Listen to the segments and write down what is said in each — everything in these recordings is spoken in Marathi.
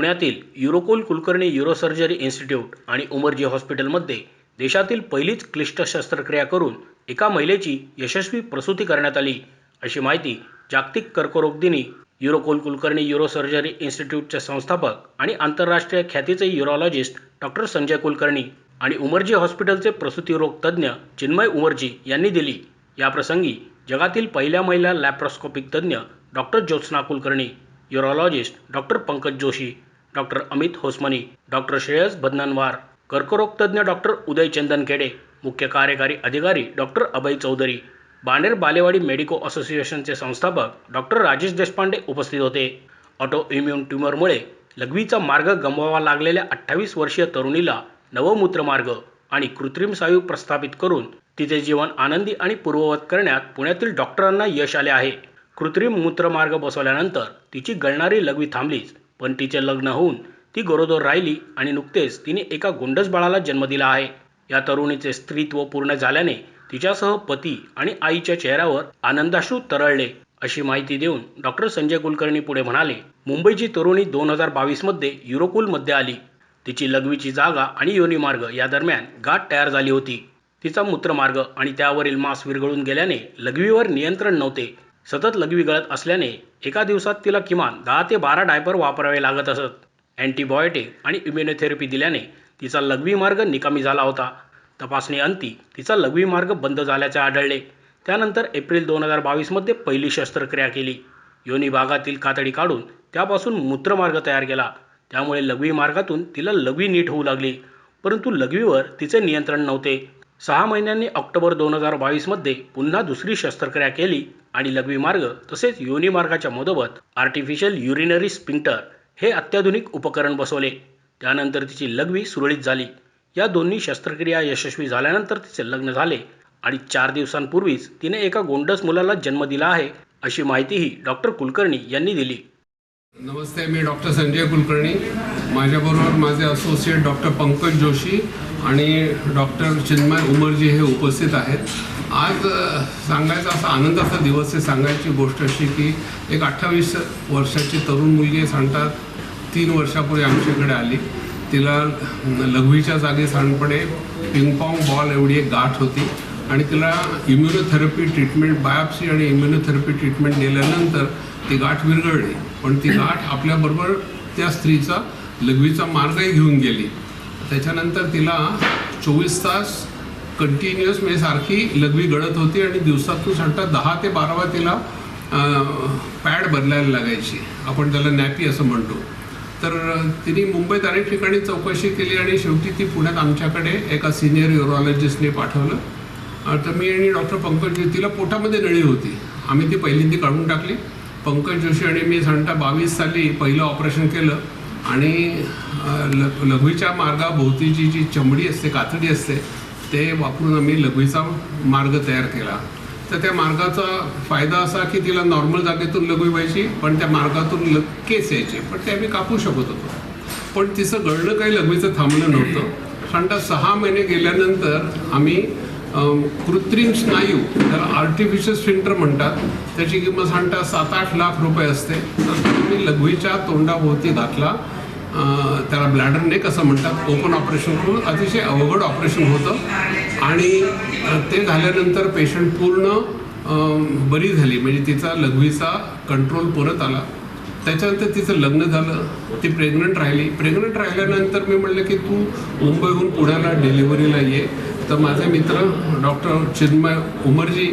पुण्यातील युरोकुल कुलकर्णी युरोसर्जरी इन्स्टिट्यूट आणि उमरजी हॉस्पिटलमध्ये देशातील पहिलीच क्लिष्ट शस्त्रक्रिया करून एका महिलेची यशस्वी प्रसूती करण्यात आली अशी माहिती जागतिक कर्करोग दिनी युरोकोल कुलकर्णी युरोसर्जरी इन्स्टिट्यूटचे संस्थापक आणि आंतरराष्ट्रीय ख्यातीचे युरोलॉजिस्ट डॉक्टर संजय कुलकर्णी आणि उमरजी हॉस्पिटलचे प्रसूतीरोग तज्ज्ञ चिन्मय उमरजी यांनी दिली. याप्रसंगी जगातील पहिल्या महिला लॅप्रोस्कोपिक तज्ज्ञ doctor Jyotsna Kulkarni urologist doctor Pankaj Joshi doctor Amit Hosmani doctor Shreyas Badannavar कर्करोगतज्ञ doctor Uday Chandan Khede मुख्य कार्यकारी अधिकारी डॉक्टर अभय चौधरी बाणेर बालेवाडी मेडिको असोसिएशनचे संस्थापक डॉक्टर राजेश देशपांडे उपस्थित होते. ऑटो इम्युन ट्यूमरमुळे लघवीचा मार्ग गमवावा लागलेल्या अठ्ठावीस वर्षीय तरुणीला नवमूत्रमार्ग आणि कृत्रिम सायू प्रस्थापित करून तिचे जीवन आनंदी आणि पूर्ववत करण्यात पुण्यातील डॉक्टरांना यश आले आहे. कृत्रिम मूत्रमार्ग बसवल्यानंतर तिची गळणारी लघवी थांबलीच. पण तिचे लग्न होऊन ती गरोदर राहिली आणि नुकतेच तिने एका गोंडस बाळाला जन्म दिला आहे. या तरुणीचे स्त्रीत्व पूर्ण झाल्याने तिच्यासह पती आणि आईच्या चेहऱ्यावर आनंदाश्रू तरळले अशी माहिती देऊन डॉक्टर संजय कुलकर्णी पुढे म्हणाले मुंबईची तरुणी दोन हजार बावीसमध्ये युरोकुलमध्ये आली. तिची लघवीची जागा आणि योनीमार्ग या दरम्यान गाठ तयार झाली होती. तिचा मूत्रमार्ग आणि त्यावरील मांस विरघळून गेल्याने लघवीवर नियंत्रण नव्हते. सतत लघवी गळत असल्याने एका दिवसात तिला किमान दहा ते बारा डायपर वापरावे लागत असत. अँटीबायोटिक आणि इम्युनोथेरपी दिल्याने तिचा लघवी मार्ग निकामी झाला होता. तपासणी अंती तिचा लघवी मार्ग बंद झाल्याचे आढळले. त्यानंतर एप्रिल दोन हजार बावीसमध्ये पहिली शस्त्रक्रिया केली. योनी भागातील कातडी काढून त्यापासून मूत्रमार्ग तयार केला. त्यामुळे लघवी मार्गातून तिला लघवी नीट होऊ लागली. परंतु लघवीवर तिचे नियंत्रण नव्हते. सहा महिन्यांनी ऑक्टोबर दोन हजार बावीसमध्ये पुन्हा दुसरी शस्त्रक्रिया केली. आणि लघवी मार्ग तसेच योनी मार्गाच्या मधोमध आर्टिफिशियल युरिनरी स्पिंक्टर हे अत्याधुनिक उपकरण बसवले. त्यानंतर तिची लघवी सुरळीत झाली. या दोन्ही शस्त्रक्रिया यशस्वी झाल्यानंतर तिचे लग्न झाले आणि चार दिवसांपूर्वीच तिने एका गोंडस मुलाला जन्म दिला आहे अशी माहितीही डॉक्टर कुलकर्णी यांनी दिली. नमस्ते मी डॉक्टर संजय कुलकर्णी. माझ्याबरोबर माझे असोसिएट डॉक्टर पंकज जोशी आणि डॉक्टर चिन्मय उमरजी हे उपस्थित आहेत. आज सांगायचा असा आनंदाचा दिवस आहे सांगायची गोष्ट अशी की एक अठ्ठावीस वर्षाची तरुण मुलगी सांगतात तीन वर्षापूर्वी आमच्याकडे आली. तिला लघवीच्या जागी सांडपणे पिंगपॉंग बॉल एवढी एक गाठ होती आणि तिला इम्युनोथेरपी ट्रीटमेंट बायोप्सी आणि इम्युनोथेरपी ट्रीटमेंट दिल्यानंतर ती गाठ विरघळली. पण ती गाठ आपल्याबरोबर त्या स्त्रीचा लघवीचा मार्गही घेऊन गेली. त्याच्यानंतर तिला चोवीस तास कंटिन्युअस म्हणजे सारखी लघवी गळत होती आणि दिवसातून सांगता दहा ते बारा तिला पॅड बदलायला लागायची. आपण त्याला नॅपी असं म्हणतो. तर तिने मुंबईत अनेक ठिकाणी चौकशी केली आणि शेवटी ती पुण्यात आमच्याकडे एका सिनियर युरोलॉजिस्टने पाठवलं. तर मी आणि डॉक्टर पंकज जोशी तिला पोटामध्ये नळी होती. आम्ही ती पहिल्यांदी काढून टाकली. पंकज जोशी आणि मी सांगता बावीस साली पहिलं ऑपरेशन केलं. आणि ल लघवीच्या मार्गाभोवतीची जी चमडी असते कातडी असते ते वापरून आम्ही लघवीचा मार्ग तयार केला. तर त्या मार्गाचा फायदा असा की तिला नॉर्मल जागेतून लघवी व्हायची पण त्या मार्गातून ल केस यायचे. पण ते आम्ही कापू शकत होतो. पण तिचं गळणं काही लघवीचं थांबलं नव्हतं. सांगता सहा महिने गेल्यानंतर आम्ही कृत्रिम स्नायू त्याला आर्टिफिशियल स्फिंक्टर म्हणतात. त्याची किंमत सांगता सात आठ लाख रुपये असते. तर तुम्ही मी लघवीच्या तोंडाभोवती घातला त्याला ब्लॅडर नेक असं म्हणतात. ओपन ऑपरेशन करून अतिशय अवघड ऑपरेशन होतं. आणि ते झाल्यानंतर पेशंट पूर्ण बरी झाली. म्हणजे तिचा लघवीचा कंट्रोल परत आला. त्याच्यानंतर तिचं लग्न झालं. ती प्रेग्नंट राहिली. प्रेग्नंट राहिल्यानंतर मी म्हणलं की तू मुंबईहून पुण्याला डिलिव्हरीला ये. तर माझे मित्र डॉक्टर चिन्मय उमरजी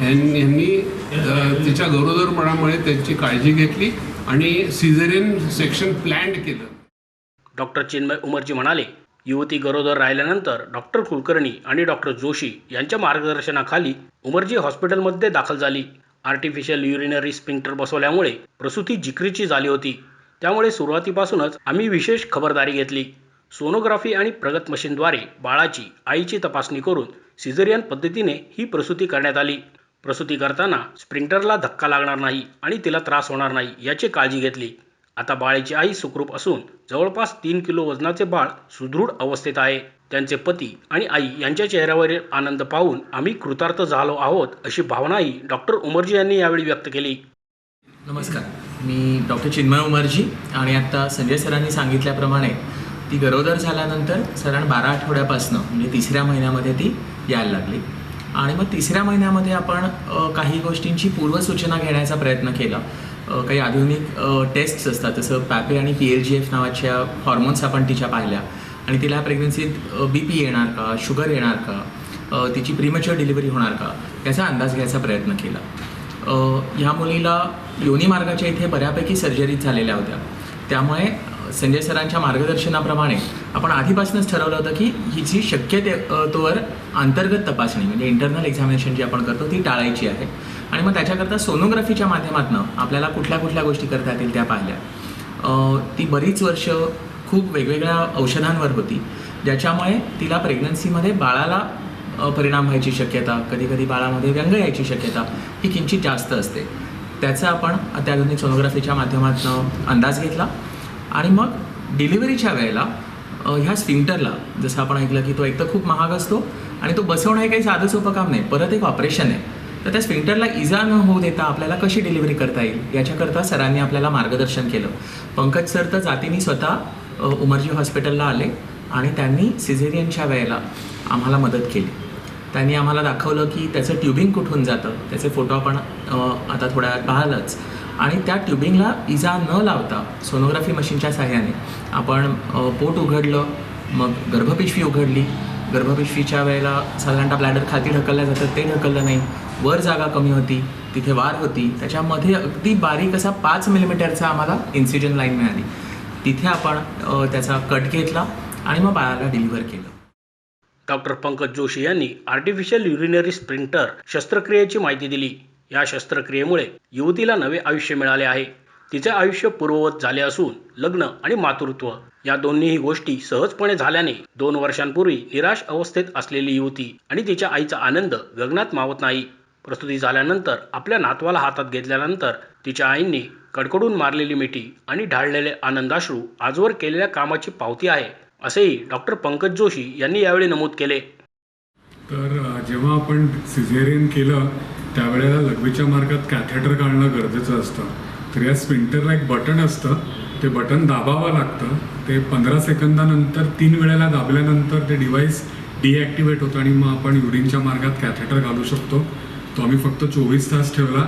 यांनी तिच्या गरोदरपणामुळे त्यांची काळजी घेतली आणि सिझेरियन सेक्शन प्लॅन्ड केलं. डॉक्टर चिन्मय उमरजी म्हणाले युवती गरोदर राहिल्यानंतर डॉक्टर कुलकर्णी आणि डॉक्टर जोशी यांच्या मार्गदर्शनाखाली उमरजी हॉस्पिटलमध्ये दाखल झाली. आर्टिफिशियल युरिनरी स्पिंक्टर बसवल्यामुळे प्रसूती जिकरीची झाली होती. त्यामुळे सुरुवातीपासूनच आम्ही विशेष खबरदारी घेतली. सोनोग्राफी आणि प्रगत मशीनद्वारे बाळाची आईची तपासणी करून सिझेरियन पद्धतीने ही प्रसूती करण्यात आली. प्रसूती करताना स्प्रिंटरला धक्का लागणार नाही आणि तिला त्रास होणार नाही याची काळजी घेतली. आता बाळाची आई सुखरूप असून जवळपास तीन किलो वजनाचे बाळ सुदृढ अवस्थेत आहे. त्यांचे पती आणि आई यांच्या चेहऱ्यावरील आनंद पाहून आम्ही कृतार्थ झालो आहोत अशी भावनाही डॉक्टर उमरजी यांनी यावेळी व्यक्त केली. नमस्कार. मी डॉक्टर चिन्मय उमरजी आणि आता संजय सरांनी सांगितल्याप्रमाणे ती गरोदर झाल्यानंतर साधारण बारा आठवड्यापासनं म्हणजे तिसऱ्या महिन्यामध्ये ती यायला लागली. आणि मग तिसऱ्या महिन्यामध्ये आपण काही गोष्टींची पूर्वसूचना घेण्याचा प्रयत्न केला. काही आधुनिक टेस्ट्स असतात जसं पॅपे आणि पी एल जी एफ नावाच्या हॉर्मोन्स आपण तिच्या पाहिल्या. आणि तिला प्रेग्नन्सीत बी पी येणार का शुगर येणार का तिची प्रीमच्युअर डिलिव्हरी होणार का याचा अंदाज घ्यायचा प्रयत्न केला. ह्या मुलीला योनी मार्गाच्या इथे बऱ्यापैकी सर्जरीज झालेल्या होत्या. त्यामुळे संजय सरांच्या मार्गदर्शनाप्रमाणे आपण आधीपासूनच ठरवलं होतं की हिची शक्य ते तोवर अंतर्गत तपासणी म्हणजे इंटरनल एक्झामिनेशन जी आपण करतो ती टाळायची आहे. आणि मग त्याच्याकरता सोनोग्राफीच्या माध्यमातून आपल्याला कुठल्या कुठल्या गोष्टी करता येतील त्या पाहिल्या. ती बरीच वर्ष खूप वेगवेगळ्या औषधांवर होती ज्याच्यामुळे तिला प्रेग्नन्सीमध्ये बाळाला परिणाम व्हायची शक्यता कधी कधी बाळामध्ये व्यंग यायची शक्यता ही किंचित जास्त असते. त्याचा आपण अत्याधुनिक सोनोग्राफीच्या माध्यमातून अंदाज घेतला. आणि मग डिलिव्हरीच्या वेळेला ह्या स्विंटरला जसं आपण ऐकलं की तो एक तर खूप महाग असतो आणि तो बसवणं हे काही साधं सोपं काम नाही परत एक ऑपरेशन आहे. तर त्या स्विंटरला इजा न होऊ देता आपल्याला कशी डिलिव्हरी करता येईल याच्याकरता सरांनी आपल्याला मार्गदर्शन केलं. पंकज सर तर जातीने स्वतः उमरजी हॉस्पिटलला आले आणि त्यांनी सिझेरियनच्या वेळेला आम्हाला मदत केली. त्यांनी आम्हाला दाखवलं की त्याचं ट्युबिंग कुठून जातं त्याचे फोटो आपण आता थोड्या वेळात पाहालच. आणि त्या ट्युबिंगला इजा न लावता सोनोग्राफी मशीनच्या साह्याने आपण पोट उघडलं मग गर्भपिशवी उघडली. गर्भपिशवीच्या वेळेला साधारणतः ब्लॅडर खाली ढकलल्या जातं ते ढकललं नाही. वर जागा कमी होती तिथे वार होती. त्याच्यामध्ये अगदी बारीक असा पाच मिलीमीटरचा आम्हाला इन्सिजन लाईन मिळाली. तिथे आपण त्याचा कट घेतला आणि मग बाळाला डिलिव्हर केलं. डॉक्टर पंकज जोशी यांनी आर्टिफिशियल युरिनरी स्प्रिंटर शस्त्रक्रियेची माहिती दिली. या शस्त्रक्रियेमुळे युवतीला नवे आयुष्य मिळाले आहे. तिचे आयुष्य पूर्ववत झाले असून लग्न आणि मातृत्व या दोन्हीही गोष्टी सहजपणे झाल्याने दोन वर्षांपूर्वी निराश अवस्थेत असलेली युवती आणि तिच्या आईचा आनंद गगनात मावत नाही. प्रस्तुती झाल्यानंतर आपल्या नातवाला हातात घेतल्यानंतर तिच्या आईंनी कडकडून मारलेली मिठी आणि ढाळलेले आनंदाश्रू आजवर केलेल्या कामाची पावती आहे असेही डॉक्टर पंकज जोशी यांनी यावेळी नमूद केले. तर जेव्हा आपण सिझेरियन केलं त्यावेळेला लघवीच्या मार्गात कॅथेटर काढणं गरजेचं असतं. तर या स्पिंटरला एक बटन असतं. ते बटन दाबावं लागतं. ते पंधरा सेकंदानंतर तीन वेळेला दाबल्यानंतर ते डिव्हाइस डिॲक्टिवेट होतं आणि मग आपण युरिनच्या मार्गात कॅथेटर घालू शकतो. तो आम्ही फक्त चोवीस तास ठेवला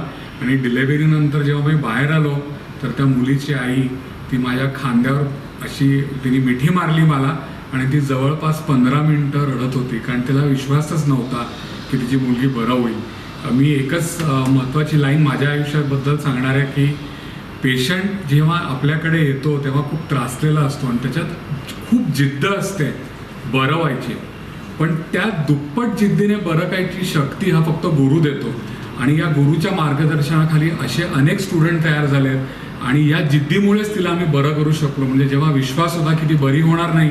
आणि डिलेव्हरीनंतर जेव्हा मी बाहेर आलो तर त्या मुलीची आई ती माझ्या खांद्यावर अशी तिने मिठी मारली मला आणि ती जवळपास पंधरा मिनटं रडत होती. कारण तिला विश्वासच नव्हता की तिची मुलगी बरं होईल. मी एकच महत्त्वाची लाईन माझ्या आयुष्याबद्दल सांगणार आहे की पेशंट जेव्हा आपल्याकडे येतो तेव्हा खूप त्रासलेला असतो आणि त्याच्यात खूप जिद्द असते बरं व्हायची. पण त्या दुप्पट जिद्दीने बरं करायची शक्ती हा फक्त गुरु देतो. आणि या गुरुच्या मार्गदर्शनाखाली असे अनेक स्टुडंट तयार झालेत आणि या जिद्दीमुळेच तिला आम्ही बरं करू शकलो. म्हणजे जेव्हा विश्वास होता की ती बरी होणार नाही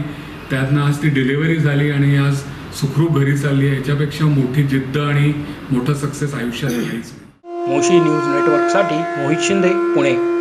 त्यातनं आज ती डिलिव्हरी झाली आणि आज सुखरूप घरी चालली आहे. याच्यापेक्षा मोठी जिद्द आणि मोठं सक्सेस आयुष्यात काहीच मोशी न्यूज नेटवर्कसाठी मोहित शिंदे पुणे.